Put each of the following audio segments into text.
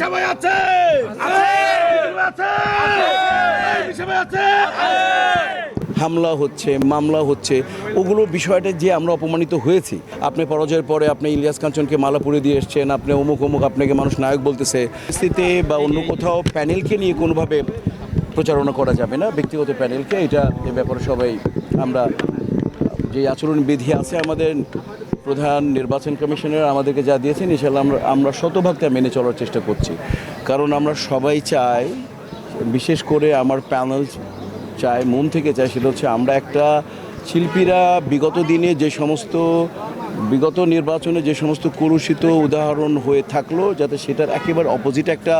সবাই আছে। আছে। আছে। সবাই আছে। হামলা হচ্ছে মামলা হচ্ছে ওগুলো বিষয়টা যে আমরা অপমানিত হয়েছি। আপনি পরাজয়ের পরে আপনি ইলিয়াস কাঞ্চনকে মালা পরে দিয়ে এসছেন আপনি অমুক অমুক আপনাকে মানুষ নায়ক বলতেছে। স্থিতিতে বা অন্য কোথাও প্যানেলকে নিয়ে কোনোভাবে প্রচারণা করা যাবে না ব্যক্তিগত প্যানেলকে। এটা এ ব্যাপারে সবাই আমরা যে আচরণ বিধি আছে আমাদের প্রধান নির্বাচন কমিশনের আমাদেরকে যা দিয়েছেন ইনশাল্লাহ আমরা আমরা শতভাগ তা মেনে চলার চেষ্টা করছি। কারণ আমরা সবাই চাই, বিশেষ করে আমার প্যানেল চায় মন থেকে চাই, সেটা হচ্ছে আমরা একটা শিল্পীরা বিগত দিনে যে সমস্ত, বিগত নির্বাচনে যে সমস্ত কুরুষিত উদাহরণ হয়ে থাকল, যাতে সেটার একেবারে অপোজিট একটা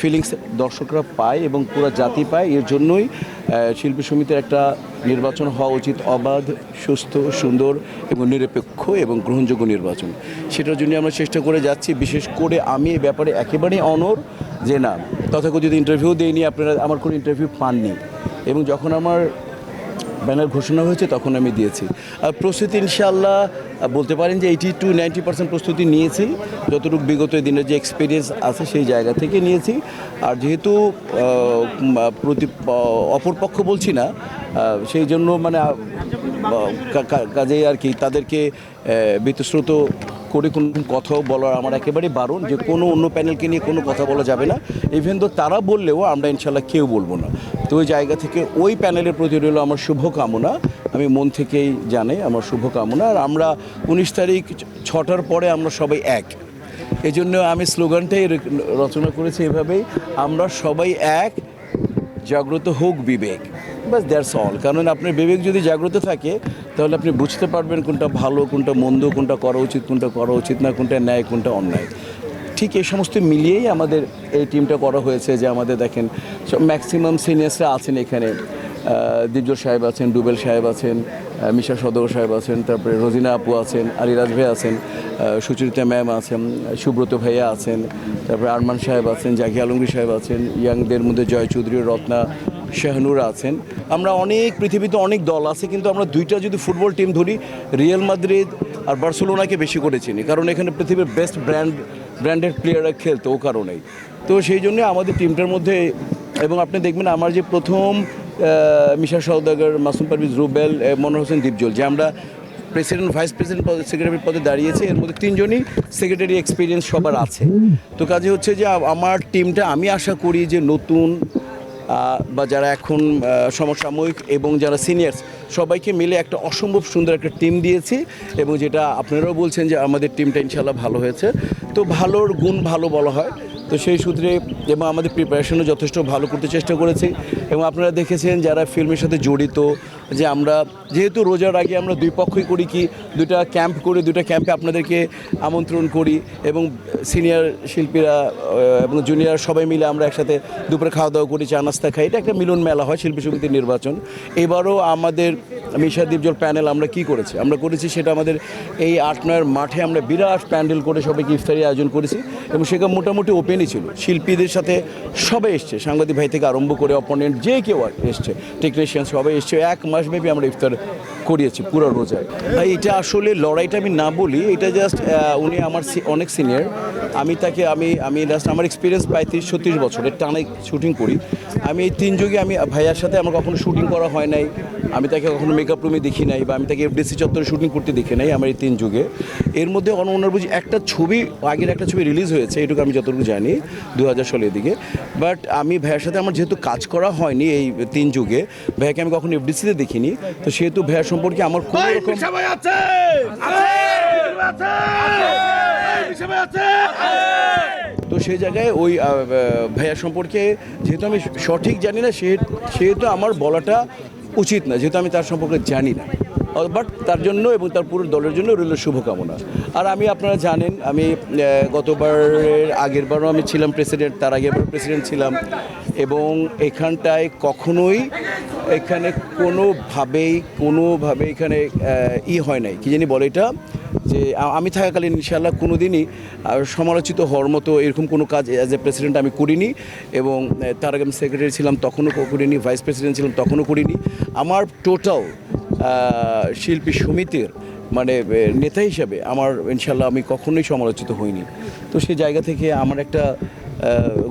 ফিলিংস দর্শকরা পায় এবং পুরো জাতি পায়, এর জন্যই শিল্পী সমিতির একটা নির্বাচন হওয়া উচিত অবাধ, সুস্থ, সুন্দর এবং নিরপেক্ষ এবং গ্রহণযোগ্য নির্বাচন। সেটার জন্য আমরা চেষ্টা করে যাচ্ছি, বিশেষ করে আমি এ ব্যাপারে একেবারেই অনর যে না। তথাকথিত ইন্টারভিউ দেইনি, আপনারা আমার কোনো ইন্টারভিউ পাননি। এবং যখন আমার ব্যানার ঘোষণা হয়েছে তখন আমি দিয়েছি। আর প্রস্তুতি ইনশাআল্লাহ বলতে পারেন যে এইটি টু নাইনটি পার্সেন্ট প্রস্তুতি নিয়েছি। যতটুকু বিগত দিনের যে এক্সপিরিয়েন্স আছে সেই জায়গা থেকে নিয়েছি। আর যেহেতু প্রতি অপরপক্ষ বলছি না সেই জন্য মানে কাজেই আর কি তাদেরকে আহ, বীতশ্রুত করে কোনো কথাও বলার আমার একেবারে বারণ যে কোনো অন্য প্যানেলকে নিয়ে কোনো কথা বলা যাবে না। ইভেন তো তারা বললেও আমরা ইনশাল্লাহ কেউ বলব না। তো ওই জায়গা থেকে ওই প্যানেলের প্রতি রইল আমার শুভকামনা। আমি মন থেকেই জানাই আমার শুভকামনা। আর আমরা উনিশ তারিখ ছটার পরে আমরা সবাই এক। এই আমি স্লোগানটাই রচনা করেছি এভাবেই। আমরা সবাই এক। জাগ্রত হোক বিবেক। বাস দ্যাটস অল কারণ আপনার বিবেক যদি জাগ্রত থাকে, তাহলে আপনি বুঝতে পারবেন কোনটা ভালো, কোনটা মন্দ, কোনটা করা উচিত, কোনটা করা উচিত না, কোনটা ন্যায়, কোনটা অন্যায়। ঠিক এই সমস্ত মিলিয়েই আমাদের এই টিমটা করা হয়েছে যে আমাদের দেখেন, সব ম্যাক্সিমাম সিনিয়র্সরা আছেন এখানে। দিব্য সাহেব আছেন, ডুবেল সাহেব আছেন মিশা সদর সাহেব আছেন, তারপরে রোজিনা আপু আছেন, আলিরাজ ভাই আছেন সুচরিতা ম্যাম আছেন, সুব্রত ভাইয়া আছেন, তারপরে আরমান সাহেব আছেন, জাকি আলমগীর সাহেব আছেন, ইয়াংদের মধ্যে জয় চৌধুরী, রত্না শাহনুর আছেন। আমরা অনেক পৃথিবীতে অনেক দল আছে, কিন্তু আমরা দুইটা যদি ফুটবল টিম ধরি, রিয়াল মাদ্রিদ আর বার্সেলোনাকে বেশি করে চিনি, কারণ এখানে পৃথিবীর বেস্ট ব্র্যান্ড ব্র্যান্ডেড প্লেয়াররা খেলতো ও কারণেই। তো সেই জন্য আমাদের টিমটার মধ্যে, এবং আপনি দেখবেন আমার যে প্রথম মিশা সওদাগর, মাসুম পারভিজ রুবেল মনোহর হোসেন, দীপজল, যে আমরা প্রেসিডেন্ট, ভাইস প্রেসিডেন্ট পদে, সেক্রেটারি পদে দাঁড়িয়েছে, এর মধ্যে তিনজনই সেক্রেটারি এক্সপিরিয়েন্স সবার আছে। তো কাজে হচ্ছে যে আমার টিমটা, আমি আশা করি যে নতুন বা যারা এখন সমসাময়িক এবং যারা সিনিয়র্স, সবাইকে মিলে একটা অসম্ভব সুন্দর একটা টিম দিয়েছি এবং যেটা আপনারাও বলছেন যে, আমাদের টিমটা ইনশাল্লাহ ভালো হয়েছে। তো ভালোর গুণ ভালো বলা হয়। তো সেই সূত্রে এবং আমাদের প্রিপারেশনও যথেষ্ট ভালো করতে চেষ্টা করেছি এবং আপনারা দেখেছেন যারা ফিল্মের সাথে জড়িত যে আমরা যেহেতু রোজার আগে আমরা দুই পক্ষই করি কি, দুটা ক্যাম্প করে, দুটা ক্যাম্পে আপনাদেরকে আমন্ত্রণ করি এবং সিনিয়র শিল্পীরা এবং জুনিয়র সবাই মিলে আমরা একসাথে দুপুরে খাওয়া দাওয়া করি চা নাস্তা খাই। এটা একটা মিলন মেলা হয় শিল্পী সমিতির নির্বাচন। এবারও আমাদের মিশা দ্বীপজল প্যানেল, আমরা কি করেছি? আমরা করেছি সেটা আমাদের এই আট নয়ের মাঠে আমরা বিরাট প্যান্ডেল করে সবাইকে ইফতারি আয়োজন করেছি এবং সেখানে মোটামুটি ওপেনই ছিল। শিল্পীদের সাথে সবাই এসছে, সাংবাদিক ভাই থেকে আরম্ভ করে অপোনেন্ট যে কেউ এসছে টেকনিশিয়ান সবাই এসছে। এক মাস ব্যাপী আমরা ইফতার করিয়েছি, পুরো রোজায়। এটা আসলে লড়াইটা আমি না বলি, এটা জাস্ট উনি আমার অনেক সিনিয়র আমি তাকে, আমি আমি জাস্ট আমার এক্সপিরিয়েন্স প্রায় তিরিশ, ছত্রিশ বছরের টানে শুটিং করি। আমি এই তিন যুগে আমি ভাইয়ার সাথে আমার কখনো শুটিং করা হয় নাই। আমি তাকে কখনো মেকআপ রুমে দেখি নাই বা আমি তাকে এফডিসি চত্বরে শুটিং করতে দেখি নাই আমার এই তিন যুগে। এর মধ্যে অন ওনার বুঝি একটা ছবি, আগের একটা ছবি রিলিজ হয়েছে, এটুকু আমি যতটুকু জানি দু হাজার ষোলোর দিকে। বাট আমি ভাইয়ার সাথে আমার যেহেতু কাজ করা হয়নি এই তিন যুগে, ভাইয়াকে আমি কখনো এফডিসিতে দেখিনি। তো সেহেতু ভাইয়ার সম্পর্কে আমার কোনো রকম সবাই আছে! আছে! আছে! সবাই আছে! তো সেই জায়গায় ওই ভাইয়া সম্পর্কে যেহেতু আমি সঠিক জানি না সে সেহেতু আমার বলাটা উচিত না যেহেতু আমি তার সম্পর্কে জানি না। বাট তার জন্য এবং তার পুরো দলের জন্য রইল শুভকামনা। আর আমি আপনারা জানেন আমি গতবারের আগের বারও আমি ছিলাম প্রেসিডেন্ট তার আগের বার প্রেসিডেন্ট ছিলাম। এবং এখানটায় কখনোই এখানে কোনোভাবেই কোনোভাবে এখানে ই হয় নাই। কি জানি বলে এটা? যে আমি থাকাকালীন ইনশাল্লাহ কোনো দিনই সমালোচিত হওয়ার মতো এরকম কোনো কাজ অ্যাজ এ প্রেসিডেন্ট আমি করিনি এবং তার আগে আমি সেক্রেটারি ছিলাম, তখনও করিনি ভাইস প্রেসিডেন্ট ছিলাম, তখনও করিনি। আমার টোটাল শিল্পী সমিতির মানে নেতা হিসাবে আমার ইনশাল্লাহ আমি কখনোই সমালোচিত হইনি। তো সেই জায়গা থেকে আমার একটা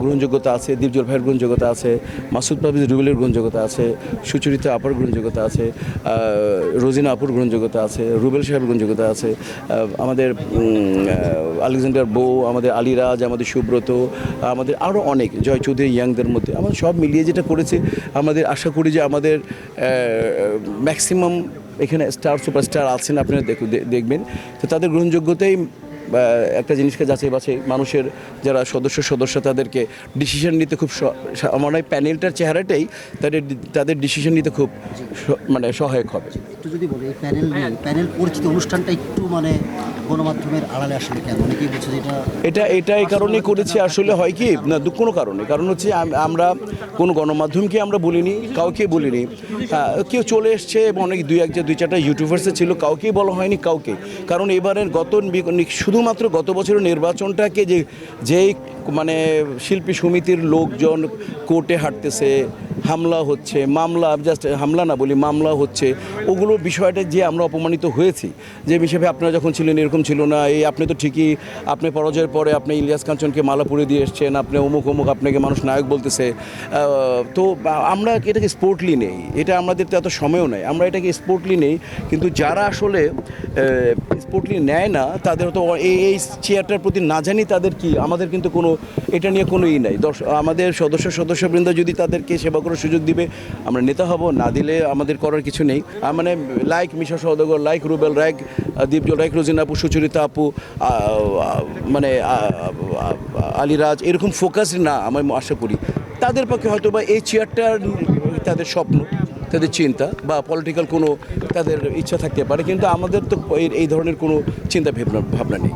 গ্রহণযোগ্যতা আছে দীপজল ভাইয়ের গ্রহণযোগ্যতা আছে, মাসুদ পারভেজ রুবেলের গ্রহণযোগ্যতা আছে, সুচরিতা আপার গ্রহণযোগ্যতা আছে রোজিনা আপুর গ্রহণযোগ্যতা আছে, রুবেল সাহেবের গ্রহণযোগ্যতা আছে আমাদের আলেকজান্ডার বউ, আমাদের আলিরাজ আমাদের সুব্রত, আমাদের আরও অনেক জয় চৌধুরী ইয়াংদের মধ্যে, আমরা সব মিলিয়ে যেটা করেছে, আমাদের আশা করি যে আমাদের ম্যাক্সিমাম এখানে স্টার সুপারস্টার আছেন, আপনারা দেখবেন। তো তাদের গ্রহণযোগ্যতাই একটা জিনিসকে যাচাই বাছাই মানুষের যারা সদস্য সদস্য তাদেরকে ডিসিশন নিতে খুব আমার হয় প্যানেলটার চেহারাটাই তাদের তাদের ডিসিশন নিতে খুব মানে সহায়ক হবে। একটু যদি বলি প্যানেল প্যানেল পরিচিত অনুষ্ঠানটা একটু মানে গণমাধ্যমের আড়ালে আসলে কেন? অনেকেই বলছে এটা এটা এটা এই কারণে করেছি। আসলে হয় কি না দু- কোনো কারণে। কারণ হচ্ছে আমরা কোনো গণমাধ্যমকে আমরা বলিনি কাউকে বলিনি। কেউ চলে এসছে এবং অনেক দুই এক যে দুই চারটা ইউটিউবার্সে ছিল কাউকেই বলা হয়নি কাউকে। কারণ এবারের গত নি- শুধুমাত্র গত বছরের নির্বাচনটাকে যে যেই মানে শিল্পী সমিতির লোকজন কোর্টে হাঁটতেছে হামলা হচ্ছে, মামলা জাস্ট হামলা না বলি, মামলা হচ্ছে, ওগুলো বিষয়টা যে আমরা অপমানিত হয়েছি, যে হিসেবে আপনারা যখন ছিলেন এরকম ছিল না, এই আপনি তো ঠিকই, আপনি পরাজয়ের পরে আপনি ইলিয়াস কাঞ্চনকে মালা পরে দিয়ে এসছেন, আপনি অমুক অমুক আপনাকে মানুষ নায়ক বলতেছে তো আমরা এটাকে স্পোর্টলি নেই, এটা আমাদের তো এত সময়ও নেই, আমরা এটাকে স্পোর্টলি নেই, কিন্তু যারা আসলে স্পোর্টলি নেয় না, তাদের তো এই এই চেয়ারটার প্রতি না জানি তাদের কি, আমাদের কিন্তু কোনো, এটা নিয়ে কোনো ই নাই, দর্শ, আমাদের সদস্য সদস্যবৃন্দ যদি তাদেরকে সেবা করার সুযোগ দিবে, আমরা নেতা হব, না দিলে আমাদের করার কিছু নেই। মানে like Misha Saudagar like Rubel like Dipjol like Rozina আপু, সুচরিতা আপু মানে আলিরাজ, এরকম ফোকাস না, আমি আশা করি। তাদের পক্ষে হয়তো বা এই চেয়ারটার তাদের স্বপ্ন, তাদের চিন্তা বা পলিটিক্যাল কোনো তাদের ইচ্ছা থাকতে পারে, কিন্তু আমাদের তো এই ধরনের কোনো চিন্তা ভাবনা ভাবনা নেই।